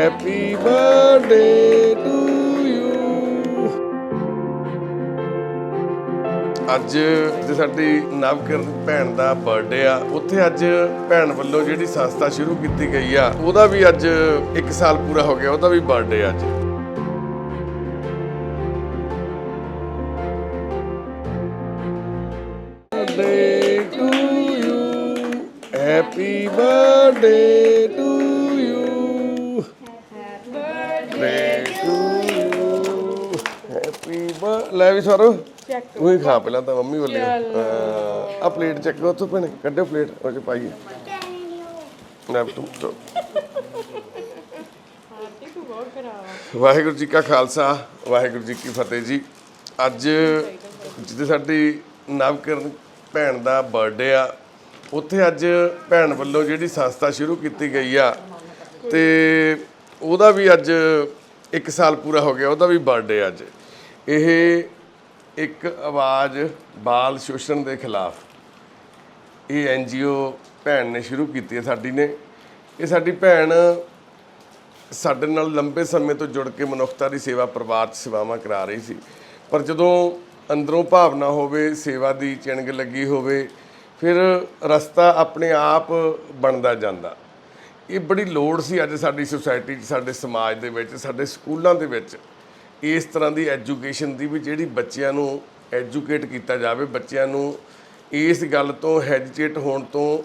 Happy birthday to ਅੱਜ ਜੇ ਸਾਡੀ ਨਵਕਿਰਨ ਭੈਣ ਦਾ ਬਰਥਡੇ ਆ, ਉੱਥੇ ਅੱਜ ਭੈਣ ਵੱਲੋਂ ਜਿਹੜੀ ਸੰਸਥਾ ਸ਼ੁਰੂ ਕੀਤੀ ਗਈ ਆ, ਉਹਦਾ ਵੀ ਅੱਜ 1 ਸਾਲ ਪੂਰਾ ਹੋ ਗਿਆ, ਉਹਦਾ ਵੀ ਬਰਥਡੇ ਅੱਜ birthday to you. Birthday to ਲੈ ਵੀ ਸਾਰੋ, ਉਹੀ ਖਾ ਪਹਿਲਾਂ ਤਾਂ ਮੰਮੀ ਵੱਲੋਂ। ਆ ਪਲੇਟ ਚੱਕ ਲਓ ਉੱਥੋਂ ਭੈਣੇ ਕੱਢੋ ਪਲੇਟ ਉਹ ਚ ਪਾਈਏ। ਲੈ ਤੂੰ ਤੂੰ ਵਾਹਿਗੁਰੂ ਜੀ ਕਾ ਖਾਲਸਾ, ਵਾਹਿਗੁਰੂ ਜੀ ਕੀ ਫਤਿਹ ਜੀ। ਅੱਜ ਜਿੱਦੇ ਸਾਡੀ ਨਵਕਿਰਨ ਭੈਣ ਦਾ ਬਰਥਡੇ ਆ, ਉੱਥੇ ਅੱਜ ਭੈਣ ਵੱਲੋਂ ਜਿਹੜੀ ਸੰਸਥਾ ਸ਼ੁਰੂ ਕੀਤੀ ਗਈ ਆ, ਤੇ ਉਹਦਾ ਵੀ ਅੱਜ 1 ਸਾਲ ਪੂਰਾ ਹੋ ਗਿਆ, ਉਹਦਾ ਵੀ ਬਰਥਡੇ ਅੱਜ। ਇਹ ਇੱਕ ਆਵਾਜ਼ ਬਾਲ ਸ਼ੋਸ਼ਣ ਦੇ ਖਿਲਾਫ ਇਹ ਐਨਜੀਓ ਭੈਣ ਨੇ ਸ਼ੁਰੂ ਕੀਤੀ ਹੈ ਸਾਡੀ ਨੇ। ਇਹ ਸਾਡੀ ਭੈਣ ਸਾਡੇ ਨਾਲ ਲੰਬੇ ਸਮੇਂ ਤੋਂ ਜੁੜ ਕੇ ਮਨੁੱਖਤਾ ਦੀ ਸੇਵਾ ਪਰਿਵਾਰ 'ਚ ਸੇਵਾਵਾਂ ਕਰਾ ਰਹੀ ਸੀ। ਪਰ ਜਦੋਂ ਅੰਦਰੋਂ ਭਾਵਨਾ ਹੋਵੇ, ਸੇਵਾ ਦੀ ਚਿੰਗ ਲੱਗੀ ਹੋਵੇ, ਫਿਰ ਰਸਤਾ ਆਪਣੇ ਆਪ ਬਣਦਾ ਜਾਂਦਾ। ਇਹ ਬੜੀ ਲੋੜ ਸੀ ਅੱਜ ਸਾਡੀ ਸੁਸਾਇਟੀ 'ਚ, ਸਾਡੇ ਸਮਾਜ ਦੇ ਵਿੱਚ, ਸਾਡੇ ਸਕੂਲਾਂ ਦੇ ਵਿੱਚ ਇਸ ਤਰ੍ਹਾਂ ਦੀ ਐਜੂਕੇਸ਼ਨ ਦੀ ਵੀ ਜਿਹੜੀ ਬੱਚਿਆਂ ਨੂੰ ਐਜੂਕੇਟ ਕੀਤਾ ਜਾਵੇ, ਬੱਚਿਆਂ ਨੂੰ ਇਸ ਗੱਲ ਤੋਂ ਹੈਜੀਟੇਟ ਹੋਣ ਤੋਂ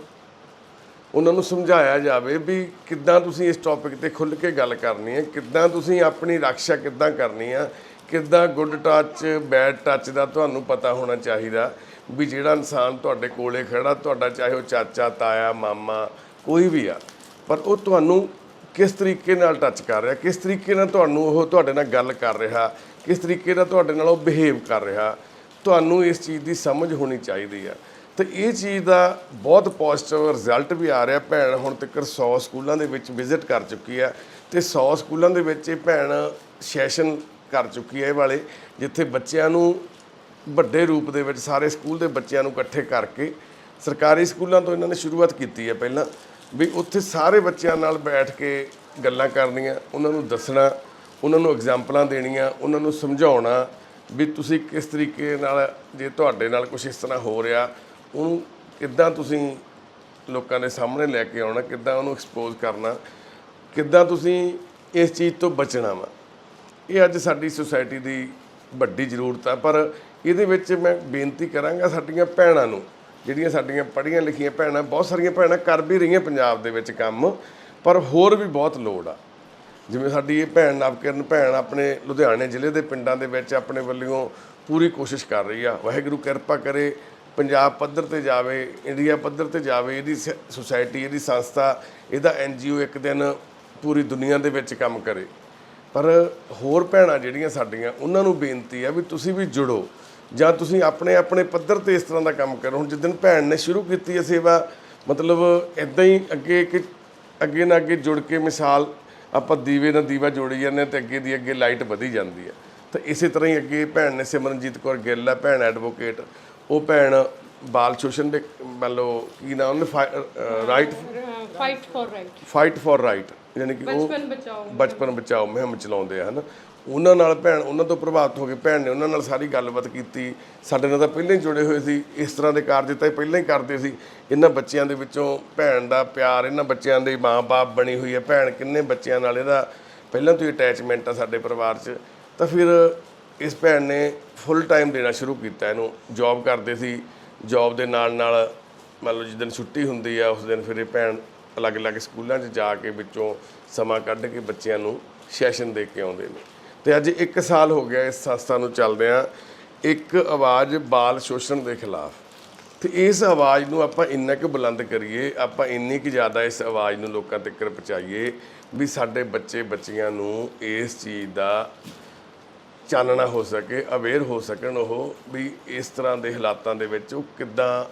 ਉਹਨਾਂ ਨੂੰ ਸਮਝਾਇਆ ਜਾਵੇ ਵੀ ਕਿੱਦਾਂ ਤੁਸੀਂ ਇਸ ਟੌਪਿਕ ਤੇ ਖੁੱਲ੍ਹ ਕੇ ਗੱਲ ਕਰਨੀ ਹੈ, ਕਿੱਦਾਂ ਤੁਸੀਂ ਆਪਣੀ ਰੱਖਿਆ ਕਿੱਦਾਂ ਕਰਨੀ ਆ, ਕਿੱਦਾਂ ਗੁੱਡ ਟੱਚ ਬੈਡ ਟੱਚ ਦਾ ਤੁਹਾਨੂੰ ਪਤਾ ਹੋਣਾ ਚਾਹੀਦਾ ਵੀ ਜਿਹੜਾ ਇਨਸਾਨ ਤੁਹਾਡੇ ਕੋਲੇ ਖੜਾ, ਤੁਹਾਡਾ ਚਾਹੇ ਉਹ ਚਾਚਾ, ਤਾਇਆ, ਮਾਮਾ ਕੋਈ ਵੀ ਆ ਪਰ ਉਹ ਤੁਹਾਨੂੰ ਕਿਸ ਤਰੀਕੇ ਨਾਲ ਟੱਚ ਕਰ ਰਿਹਾ? ਕਿਸ ਤਰੀਕੇ ਨਾਲ ਤੁਹਾਨੂੰ ਉਹ ਤੁਹਾਡੇ ਨਾਲ ਗੱਲ ਕਰ ਰਿਹਾ? ਕਿਸ ਤਰੀਕੇ ਨਾਲ ਤੁਹਾਡੇ ਨਾਲ ਉਹ ਬਿਹੇਵ ਕਰ ਰਿਹਾ? ਤੁਹਾਨੂੰ ਇਸ ਚੀਜ਼ ਦੀ ਸਮਝ ਹੋਣੀ ਚਾਹੀਦੀ ਆ। ਤੇ ਇਹ ਚੀਜ਼ ਦਾ ਬਹੁਤ ਪੋਜ਼ਿਟਿਵ ਰਿਜ਼ਲਟ ਵੀ ਆ ਰਿਹਾ ਭੈਣ। ਹੁਣ ਤੱਕ 100 ਸਕੂਲਾਂ ਦੇ ਵਿੱਚ ਵਿਜ਼ਿਟ ਕਰ ਚੁੱਕੀ ਆ ਤੇ 100 ਸਕੂਲਾਂ ਦੇ ਵਿੱਚ ਇਹ ਭੈਣ ਸੈਸ਼ਨ ਕਰ ਚੁੱਕੀ ਹੈ ਇਹ ਵਾਲੇ, ਜਿੱਥੇ ਬੱਚਿਆਂ ਨੂੰ ਵੱਡੇ ਰੂਪ ਦੇ ਵਿੱਚ, ਸਾਰੇ ਸਕੂਲ ਦੇ ਬੱਚਿਆਂ ਨੂੰ ਇਕੱਠੇ ਕਰਕੇ ਸਰਕਾਰੀ ਸਕੂਲਾਂ ਤੋਂ ਇਹਨਾਂ ਨੇ ਸ਼ੁਰੂਆਤ ਕੀਤੀ ਹੈ ਪਹਿਲਾਂ। ਵੀ ਉੱਥੇ ਸਾਰੇ ਬੱਚਿਆਂ ਨਾਲ ਬੈਠ ਕੇ ਗੱਲਾਂ ਕਰਨੀਆਂ, ਉਹਨਾਂ ਨੂੰ ਦੱਸਣਾ, ਉਹਨਾਂ ਨੂੰ ਐਗਜ਼ਾਮਪਲਾਂ ਦੇਣੀਆਂ, ਉਹਨਾਂ ਨੂੰ ਸਮਝਾਉਣਾ ਵੀ ਤੁਸੀਂ ਕਿਸ ਤਰੀਕੇ ਨਾਲ, ਜੇ ਤੁਹਾਡੇ ਨਾਲ ਕੁਝ ਇਸ ਤਰ੍ਹਾਂ ਹੋ ਰਿਹਾ, ਉਹਨੂੰ ਕਿੱਦਾਂ ਤੁਸੀਂ ਲੋਕਾਂ ਦੇ ਸਾਹਮਣੇ ਲੈ ਕੇ ਆਉਣਾ, ਕਿੱਦਾਂ ਉਹਨੂੰ ਐਕਸਪੋਜ਼ ਕਰਨਾ, ਕਿੱਦਾਂ ਤੁਸੀਂ ਇਸ ਚੀਜ਼ ਤੋਂ ਬਚਣਾ ਵਾ। ਇਹ ਅੱਜ ਸਾਡੀ ਸੁਸਾਇਟੀ ਦੀ ਵੱਡੀ ਜ਼ਰੂਰਤ ਆ, ਪਰ ਇਹਦੇ ਵਿੱਚ ਮੈਂ ਬੇਨਤੀ ਕਰਾਂਗਾ ਸਾਡੀਆਂ ਭੈਣਾਂ ਨੂੰ ਜਿਹੜੀਆਂ ਸਾਡੀਆਂ ਪੜ੍ਹੀਆਂ ਲਿਖੀਆਂ ਭੈਣਾਂ, ਬਹੁਤ ਸਾਰੀਆਂ ਭੈਣਾਂ ਕਰ ਵੀ ਰਹੀਆਂ ਪੰਜਾਬ ਦੇ ਵਿੱਚ ਕੰਮ, ਪਰ ਹੋਰ ਵੀ ਬਹੁਤ ਲੋੜ ਆ। ਜਿਵੇਂ ਸਾਡੀ ਇਹ ਭੈਣ ਨਵਕਿਰਨ ਭੈਣ ਆਪਣੇ ਲੁਧਿਆਣੇ ਜ਼ਿਲ੍ਹੇ ਦੇ ਪਿੰਡਾਂ ਦੇ ਵਿੱਚ ਆਪਣੇ ਵੱਲੋਂ ਪੂਰੀ ਕੋਸ਼ਿਸ਼ ਕਰ ਰਹੀ ਆ। ਵਾਹਿਗੁਰੂ ਕਿਰਪਾ ਕਰੇ ਪੰਜਾਬ ਪੱਧਰ ਤੇ ਜਾਵੇ, ਇੰਡੀਆ ਪੱਧਰ ਤੇ ਜਾਵੇ, ਇਹਦੀ ਸ- ਸੁਸਾਇਟੀ, ਇਹਦੀ ਸੰਸਥਾ, ਇਹਦਾ ਐਨਜੀਓ ਇੱਕ ਦਿਨ ਪੂਰੀ ਦੁਨੀਆ ਦੇ ਵਿੱਚ ਕੰਮ ਕਰੇ। ਪਰ ਹੋਰ ਭੈਣਾਂ ਜਿਹੜੀਆਂ ਸਾਡੀਆਂ, ਉਹਨਾਂ ਨੂੰ ਬੇਨਤੀ ਆ ਵੀ ਤੁਸੀਂ ਵੀ ਜੁੜੋ। ਜਾਂ ਤੁਸੀਂ ਆਪਣੇ ਆਪਣੇ ਪੱਧਰ ਤੇ ਇਸ ਤਰ੍ਹਾਂ ਦਾ ਕੰਮ ਕਰੋ। ਹੁਣ ਜਿੱਦਣ ਭੈਣ ਨੇ ਸ਼ੁਰੂ ਕੀਤੀ ਹੈ ਸੇਵਾ ਮਤਲਬ ਇਦਾਂ ਹੀ ਅੱਗੇ ਕਿ ਅੱਗੇ ਨਾ ਅੱਗੇ ਜੁੜ ਕੇ ਮਿਸਾਲ ਆਪਾਂ ਦੀਵੇ ਨਾਲ ਦੀਵਾ ਜੋੜੀ ਜਾਂਦੇ ਤੇ ਅੱਗੇ ਦੀ ਅੱਗੇ ਲਾਈਟ ਵਧੀ ਜਾਂਦੀ ਹੈ। ਤਾਂ ਇਸੇ ਤਰ੍ਹਾਂ ਹੀ ਅੱਗੇ ਭੈਣ ਨੇ ਸਿਮਰਨਜੀਤ ਕੌਰ ਗਿੱਲ ਹੈ ਭੈਣ ਐਡਵੋਕੇਟ ਉਹ ਭੈਣ ਬਾਲ ਸ਼ੋਸ਼ਣ ਦੇ ਮੰਨ ਲਓ ਕੀ ਨਾਮ ਉਹਨੇ right fight for right fight for right ਯਾਨੀ ਕਿ ਉਹ ਬਚਪਨ ਬਚਾਓ। ਬਚਪਨ ਬਚਾਓ ਮੁਹਿੰਮ ਚਲਾਉਂਦੇ ਆ ਹਨ? ਉਹਨਾਂ ਨਾਲ ਭੈਣ, ਉਹਨਾਂ ਤੋਂ ਪ੍ਰਭਾਵਿਤ ਹੋ ਕੇ ਭੈਣ ਨੇ ਉਹਨਾਂ ਨਾਲ ਸਾਰੀ ਗੱਲਬਾਤ ਕੀਤੀ। ਸਾਡੇ ਨਾਲ ਤਾਂ ਪਹਿਲਾਂ ਹੀ ਜੁੜੇ ਹੋਏ ਸੀ, ਇਸ ਤਰ੍ਹਾਂ ਦੇ ਕਾਰਜ ਤਾਂ ਇਹ ਪਹਿਲਾਂ ਹੀ ਕਰਦੇ ਸੀ। ਇਹਨਾਂ ਬੱਚਿਆਂ ਦੇ ਵਿੱਚੋਂ ਭੈਣ ਦਾ ਪਿਆਰ, ਇਹਨਾਂ ਬੱਚਿਆਂ ਦੇ ਮਾਂ-ਬਾਪ ਬਣੀ ਹੋਈ ਹੈ। ਭੈਣ ਕਿੰਨੇ ਬੱਚਿਆਂ ਨਾਲ ਇਹਦਾ ਪਹਿਲਾਂ ਤੋਂ ਹੀ ਅਟੈਚਮੈਂਟ ਆ ਸਾਡੇ ਪਰਿਵਾਰ 'ਚ। ਤਾਂ ਫਿਰ ਇਸ ਭੈਣ ਨੇ ਫੁੱਲ ਟਾਈਮ ਦੇਣਾ ਸ਼ੁਰੂ ਕੀਤਾ ਇਹਨੂੰ। ਜੌਬ ਕਰਦੇ ਸੀ। ਜੌਬ ਦੇ ਨਾਲ ਨਾਲ ਮੰਨ ਲਓ ਜਿਸ ਦਿਨ ਛੁੱਟੀ ਹੁੰਦੀ ਆ, ਉਸ ਦਿਨ ਫਿਰ ਇਹ ਭੈਣ ਅਲੱਗ-ਅਲੱਗ ਸਕੂਲਾਂ 'ਚ ਜਾ ਕੇ ਵਿੱਚੋਂ ਸਮਾਂ ਕੱਢ ਕੇ ਬੱਚਿਆਂ ਨੂੰ ਸੈਸ਼ਨ ਦੇ ਕੇ ਆਉਂਦੇ ਨੇ। ਤੇ ਅੱਜ 1 ਸਾਲ ਹੋ ਗਿਆ ਇਸ ਸੰਸਥਾ ਨੂੰ ਚੱਲਦਿਆਂ ਇੱਕ ਆਵਾਜ਼ ਬਾਲ ਸ਼ੋਸ਼ਣ ਦੇ ਖਿਲਾਫ। ਤੇ ਇਸ ਆਵਾਜ਼ ਨੂੰ ਆਪਾਂ ਇੰਨਾ ਕੁ ਬੁਲੰਦ ਕਰੀਏ, ਆਪਾਂ ਇੰਨੀ ਕੁ ਜ਼ਿਆਦਾ ਇਸ ਆਵਾਜ਼ ਨੂੰ ਲੋਕਾਂ ਤੱਕ ਪਹੁੰਚਾਈਏ ਵੀ ਸਾਡੇ ਬੱਚੇ, ਬੱਚੀਆਂ ਨੂੰ ਇਸ ਚੀਜ਼ ਦਾ ਚਾਨਣਾ ਹੋ ਸਕੇ, ਅਵੇਅਰ ਹੋ ਸਕਣ ਉਹ ਵੀ ਇਸ ਤਰ੍ਹਾਂ ਦੇ ਹਾਲਾਤਾਂ ਦੇ ਵਿੱਚ ਉਹ ਕਿੱਦਾਂ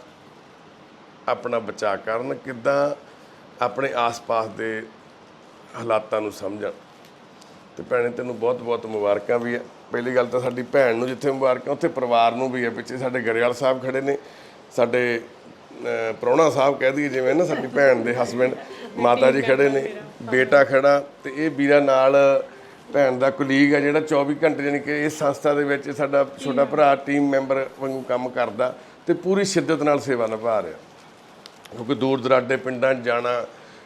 ਆਪਣਾ ਬਚਾਅ ਕਰਨ, ਕਿੱਦਾਂ ਆਪਣੇ ਆਸ-ਪਾਸ ਦੇ ਹਾਲਾਤਾਂ ਨੂੰ ਸਮਝਣ। ਤੇ ਭੈਣੇ ਤੈਨੂੰ ਬਹੁਤ-ਬਹੁਤ ਮੁਬਾਰਕਾਂ ਵੀ ਆ। ਪਹਿਲੀ ਗੱਲ ਤਾਂ ਸਾਡੀ ਭੈਣ ਨੂੰ ਜਿੱਥੇ ਮੁਬਾਰਕਾਂ ਉੱਥੇ ਪਰਿਵਾਰ ਨੂੰ ਵੀ ਹੈ ਪਿੱਛੇ ਸਾਡੇ ਗਰੇਵਾਲ ਸਾਹਿਬ ਖੜੇ ਨੇ। ਸਾਡੇ ਅਹ, ਪ੍ਰਾਹੁਣਾ ਸਾਹਿਬ ਕਹਿ ਦਈਏ ਜਿਵੇਂ ਨਾ ਸਾਡੀ ਭੈਣ ਦੇ ਹਸਬੰਡ ਮਾਤਾ ਜੀ ਖੜੇ ਨੇ ਬੇਟਾ ਖੜਾ ਤੇ ਇਹ ਵੀਰਾ ਨਾਲ ਭੈਣ ਦਾ ਕੁਲੀਗ ਆ ਜਿਹੜਾ 24 ਘੰਟੇ ਯਾਨੀ ਕਿ ਇਸ ਸੰਸਥਾ ਦੇ ਵਿੱਚ ਸਾਡਾ ਛੋਟਾ ਭਰਾ ਟੀਮ ਮੈਂਬਰ ਵਾਂਗੂ ਕੰਮ ਕਰਦਾ ਤੇ ਪੂਰੀ ਸ਼ਿੱਦਤ ਨਾਲ ਸੇਵਾ ਨਿਭਾ ਰਿਹਾ। ਕਿਉਂਕਿ ਦੂਰ ਦਰਾਡੇ ਪਿੰਡਾਂ 'ਚ ਜਾਣਾ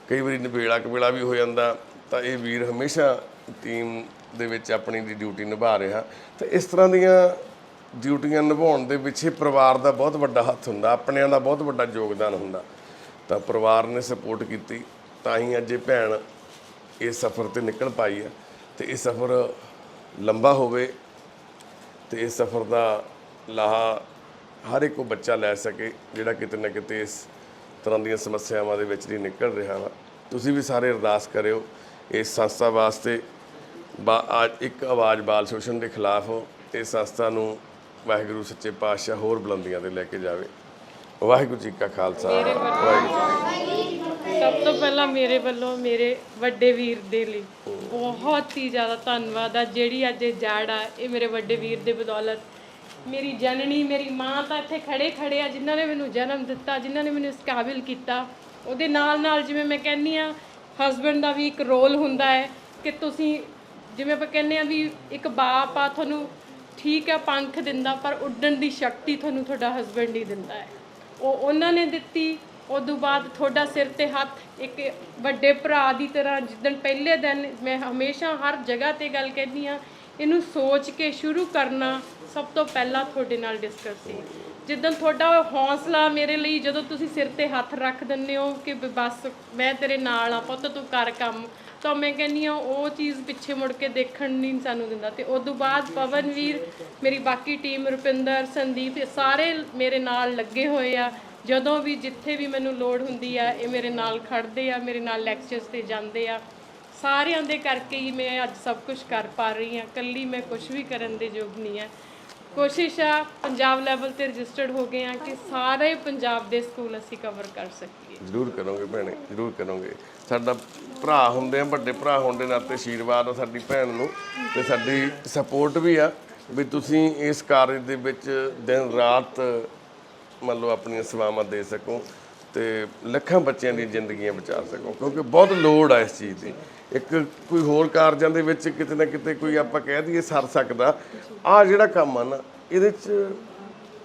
ਕਈ ਵਾਰੀ ਨਿਬੇੜਾ ਕਬੇਲਾ ਵੀ ਹੋ ਜਾਂਦਾ ਤਾਂ ਇਹ ਵੀਰ ਹਮੇਸ਼ਾ ਟੀਮ ਦੇ ਵਿੱਚ ਆਪਣੀ ਦੀ ਡਿਊਟੀ ਨਿਭਾ ਰਿਹਾ ਤੇ ਇਸ ਤਰ੍ਹਾਂ ਦੀਆਂ ਡਿਊਟੀਆਂ ਨਿਭਾਉਣ ਦੇ ਪਿੱਛੇ ਪਰਿਵਾਰ ਦਾ ਬਹੁਤ ਵੱਡਾ ਹੱਥ ਹੁੰਦਾ, ਆਪਣਿਆਂ ਦਾ ਬਹੁਤ ਵੱਡਾ ਯੋਗਦਾਨ ਹੁੰਦਾ। ਤਾਂ ਪਰਿਵਾਰ ਨੇ ਸਪੋਰਟ ਕੀਤੀ, ਤਾਂ ਹੀ ਅੱਜ ਇਹ ਭੈਣ ਇਸ ਸਫ਼ਰ ਤੇ ਨਿਕਲ ਪਾਈ ਹੈ। ਤੇ ਇਹ ਸਫ਼ਰ ਲੰਬਾ ਹੋਵੇ ਤੇ ਇਸ ਸਫ਼ਰ ਦਾ ਲਾਹਾ ਹਰ ਇੱਕ ਬੱਚਾ ਲੈ ਸਕੇ, ਜਿਹੜਾ ਕਿਤੇ ਨਾ ਕਿਤੇ ਇਸ ਤਰ੍ਹਾਂ ਦੀਆਂ ਸਮੱਸਿਆਵਾਂ ਦੇ ਵਿੱਚ ਦੀ ਨਿਕਲ ਰਿਹਾ ਵਾ। ਤੁਸੀਂ ਵੀ ਸਾਰੇ ਅਰਦਾਸ ਕਰਿਓ, ਇਸ ਸੰਸਥਾ ਵਾਸਤੇ ਅੱਜ ਇੱਕ ਆਵਾਜ਼ ਬਾਲ ਸ਼ੋਸ਼ਣ ਦੇ ਖਿਲਾਫ ਇਸ ਸੰਸਥਾ ਨੂੰ ਵਾਹਿਗੁਰੂ ਸੱਚੇ ਪਾਤਸ਼ਾਹ ਹੋਰ ਬੁਲੰਦੀਆਂ ਤੇ ਲੈ ਕੇ ਜਾਵੇ। ਵਾਹਿਗੁਰੂ ਜੀ ਕਾ ਖਾਲਸਾ। ਵਾਹਿਗੁਰੂ। ਸਭ ਤੋਂ ਪਹਿਲਾਂ ਮੇਰੇ ਵੱਲੋਂ ਮੇਰੇ ਵੱਡੇ ਵੀਰ ਦੇ ਲਈ ਬਹੁਤ ਹੀ ਜ਼ਿਆਦਾ ਧੰਨਵਾਦ ਆ। ਜਿਹੜੀ ਅੱਜ ਇਹ ਜੜ ਆ ਇਹ ਮੇਰੇ ਵੱਡੇ ਵੀਰ ਦੇ ਬਦੌਲਤ ਮੇਰੀ ਜਨਨੀ ਮੇਰੀ ਮਾਂ ਤਾਂ ਇੱਥੇ ਖੜੇ ਖੜੇ ਆ ਜਿਨ੍ਹਾਂ ਨੇ ਮੈਨੂੰ ਜਨਮ ਦਿੱਤਾ ਜਿਨ੍ਹਾਂ ਨੇ ਮੈਨੂੰ ਇਸ ਕਾਬਿਲ ਕੀਤਾ। ਉਹਦੇ ਨਾਲ ਨਾਲ ਜਿਵੇਂ ਮੈਂ ਕਹਿੰਨੀ ਆ ਹਸਬੰਡ ਦਾ ਵੀ ਇੱਕ ਰੋਲ ਹੁੰਦਾ ਹੈ ਕਿ ਤੁਸੀਂ ਜਿਵੇਂ ਆਪਾਂ ਕਹਿੰਦੇ ਆ ਵੀ ਇੱਕ ਬਾਪ ਆ, ਤੁਹਾਨੂੰ ਠੀਕ ਹੈ ਪੰਖ ਦਿੰਦਾ, ਪਰ ਉੱਡਣ ਦੀ ਸ਼ਕਤੀ ਤੁਹਾਨੂੰ ਤੁਹਾਡਾ ਹਸਬੰਡ ਹੀ ਦਿੰਦਾ ਹੈ। ਉਹ ਉਹਨਾਂ ਨੇ ਦਿੱਤੀ ਉਦੋਂ ਬਾਅਦ ਤੁਹਾਡਾ ਸਿਰ ਤੇ ਹੱਥ ਇੱਕ ਵੱਡੇ ਭਰਾ ਦੀ ਤਰ੍ਹਾਂ ਜਿੱਦਣ ਪਹਿਲੇ ਦਿਨ ਮੈਂ ਹਮੇਸ਼ਾ ਹਰ ਜਗ੍ਹਾ ਤੇ ਗੱਲ ਕਹਿੰਦੀ ਆ ਇਹਨੂੰ ਸੋਚ ਕੇ ਸ਼ੁਰੂ ਕਰਨਾ ਸਭ ਤੋਂ ਪਹਿਲਾਂ ਤੁਹਾਡੇ ਨਾਲ ਡਿਸਕਸ ਸੀ। ਜਿੱਦਣ ਤੁਹਾਡਾ ਉਹ ਹੌਸਲਾ ਮੇਰੇ ਲਈ, ਜਦੋਂ ਤੁਸੀਂ ਸਿਰ ਤੇ ਹੱਥ ਰੱਖ ਦਿੰਦੇ ਹੋ ਕਿ ਬਸ ਮੈਂ ਤੇਰੇ ਨਾਲ ਆ, ਪੁੱਤ ਤੂੰ ਕਰ ਕੰਮ, ਤਾਂ ਮੈਂ ਕਹਿੰਦੀ ਆ ਉਹ ਚੀਜ਼ ਪਿੱਛੇ ਮੁੜ ਕੇ ਦੇਖਣ ਨਹੀਂ ਸਾਨੂੰ ਦਿੰਦਾ। ਤੇ ਤੋਂ ਬਾਅਦ ਪਵਨਵੀਰ, ਮੇਰੀ ਬਾਕੀ ਟੀਮ ਰੁਪਿੰਦਰ, ਸੰਦੀਪ, ਇਹ ਸਾਰੇ ਮੇਰੇ ਨਾਲ ਲੱਗੇ ਹੋਏ ਆ। ਜਦੋਂ ਵੀ ਜਿੱਥੇ ਵੀ ਮੈਨੂੰ ਲੋੜ ਹੁੰਦੀ ਆ, ਇਹ ਮੇਰੇ ਨਾਲ ਖੜਦੇ ਆ, ਮੇਰੇ ਨਾਲ ਲੈਕਚਰਸ ਤੇ ਜਾਂਦੇ ਆ। ਸਾਰਿਆਂ ਦੇ ਕਰਕੇ ਹੀ ਮੈਂ ਅੱਜ ਸਭ ਕੁਝ ਕਰ ਪਾ ਰਹੀ ਹਾਂ। ਇਕੱਲੀ ਮੈਂ ਕੁਝ ਵੀ ਕਰਨ ਦੇ ਯੋਗ ਨਹੀਂ ਹੈ। ਕੋਸ਼ਿਸ਼ ਆ ਪੰਜਾਬ ਲੈਵਲ ਤੇ ਰਜਿਸਟਰਡ ਹੋ ਗਏ ਆ ਕਿ ਸਾਰੇ ਪੰਜਾਬ ਦੇ ਸਕੂਲ ਅਸੀਂ ਕਵਰ ਕਰ ਸਕੀਏ। ਜ਼ਰੂਰ ਕਰੋਗੇ ਭੈਣੇ, ਜ਼ਰੂਰ ਕਰੋਗੇ। ਸਾਡਾ ਭਰਾ ਹੁੰਦੇ ਆ, ਵੱਡੇ ਭਰਾ ਹੋਣ ਦੇ ਨਾਤੇ ਆਸ਼ੀਰਵਾਦ ਆ ਸਾਡੀ ਭੈਣ ਨੂੰ ਤੇ ਸਾਡੀ ਸਪੋਰਟ ਵੀ ਆ ਵੀ ਤੁਸੀਂ ਇਸ ਕਾਰਜ ਦੇ ਵਿੱਚ ਦਿਨ ਰਾਤ ਮੰਨ ਲਓ ਆਪਣੀਆਂ ਸੇਵਾਵਾਂ ਦੇ ਸਕੋ। ਤੇ ਲੱਖਾਂ ਬੱਚਿਆਂ ਦੀਆਂ ਜ਼ਿੰਦਗੀਆਂ ਬਚਾ ਸਕੋ ਕਿਉਂਕਿ ਬਹੁਤ ਲੋੜ ਆ ਇਸ ਚੀਜ਼ ਦੀ। ਇੱਕ ਕੋਈ ਹੋਰ ਕਾਰਜਾਂ ਦੇ ਵਿੱਚ ਕਿਤੇ ਨਾ ਕਿਤੇ ਕੋਈ ਆਪਾਂ ਕਹਿ ਦਈਏ ਸਰ ਸਕਦਾ ਆ ਜਿਹੜਾ ਕੰਮ ਆ ਨਾ ਇਹਦੇ 'ਚ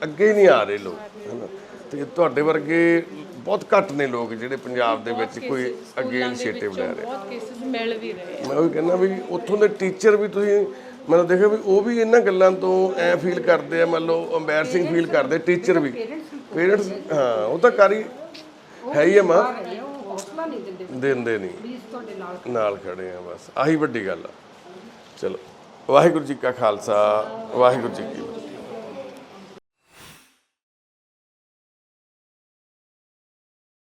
ਅੱਗੇ ਹੀ ਨਹੀਂ ਆ ਰਹੇ ਲੋਕ ਹਨਾ। ਤੇ ਤੁਹਾਡੇ ਵਰਗੇ ਬਹੁਤ ਘੱਟ ਨੇ ਲੋਕ ਜਿਹੜੇ ਪੰਜਾਬ ਦੇ ਵਿੱਚ ਕੋਈ ਅੱਗੇ ਇਨੀਸ਼ੀਏਟਿਵ ਲੈ ਰਹੇ। ਬਹੁਤ ਕੇਸਿਸ ਮਿਲ ਵੀ ਰਹੇ ਮੈਂ ਉਹ ਕਹਿੰਦਾ ਵੀ ਉੱਥੋਂ ਦੇ ਟੀਚਰ ਵੀ ਤੁਸੀਂ ਮੈਨੂੰ ਦੇਖਿਆ ਵੀ ਉਹ ਵੀ ਇਹਨਾਂ ਗੱਲਾਂ ਤੋਂ ਐ ਫੀਲ ਕਰਦੇ ਆ ਮੰਨ ਲਓ ਐਮਬੈਰਸਿੰਗ ਫੀਲ ਕਰਦੇ ਟੀਚਰ ਵੀ। ਪੇਰੈਂਟਸ ਹਾਂ ਉਹ ਤਾਂ ਕਰੀ ਹੈ ਹੀ ਆ ਮਾਂ। ਉਹ ਹੌਸਲਾ ਨਹੀਂ ਦਿੰਦੇ ਦਿੰਦੇ ਨਹੀਂ। ਪਲੀਜ਼ ਤੁਹਾਡੇ ਨਾਲ ਨਾਲ ਖੜੇ ਆ ਬਸ ਆਹੀ ਵੱਡੀ ਗੱਲ ਆ। ਚਲੋ ਵਾਹਿਗੁਰੂ ਜੀ ਕਾ ਖਾਲਸਾ ਵਾਹਿਗੁਰੂ ਜੀ ਕੀ